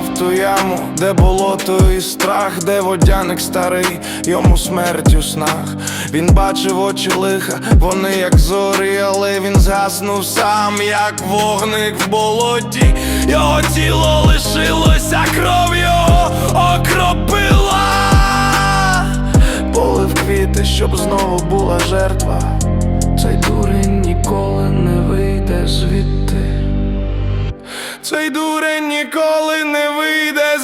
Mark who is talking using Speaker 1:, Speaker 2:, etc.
Speaker 1: в ту яму, де болото і страх, де водяник старий, йому смерть у снах. Він бачив очі лиха, вони як зорі, але він згаснув сам, як вогник в болоті. Його тіло лишилося, кров його окропила. Полив квіти, щоб знову була жертва. Цей дурень ніколи не вийде.